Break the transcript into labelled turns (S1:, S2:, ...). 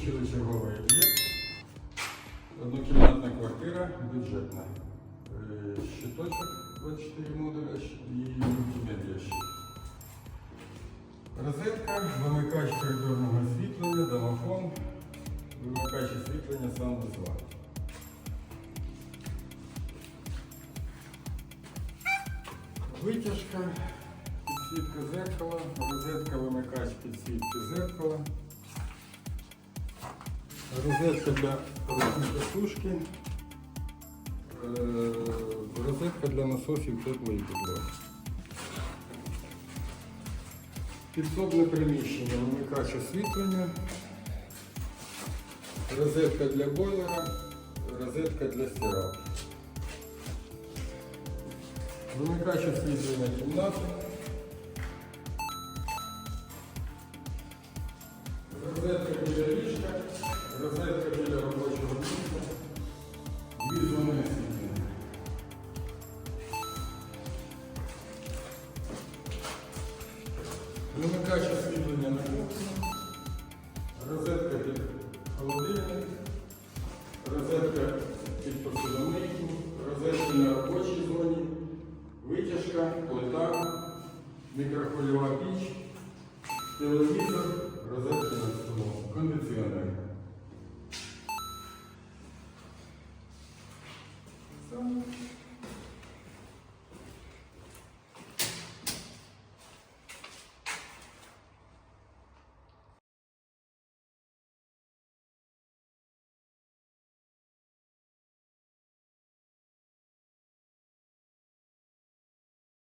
S1: першочерговий об'єкт. Однокімнатна квартира бюджетна. Е, Щиточок 24 модуля і мультимедіа щит. Розетка, вимикач коридорного освітлення, домофон, вимикач освітлення санвузла. Витяжка, підсвітка зеркала, розетка вимикач підсвітки зеркала, розетка для сушки, е, розетка для насосів теплої підлоги. Підсобне приміщення, вимикач освітлення, розетка для бойлера, розетка для стиралки. Вимикач освітлення кімнати. Розетка біля ліжка, розетка біля робочого місця, дві зони освітлення. Вимикач освітлення на кухні, розетка під холодильник, розетка під посудомийку, розетка на робочій зоні, витяжка, плита, мікрохвильова піч, телевізор, розетка над столом, кондиціонер. Thank you.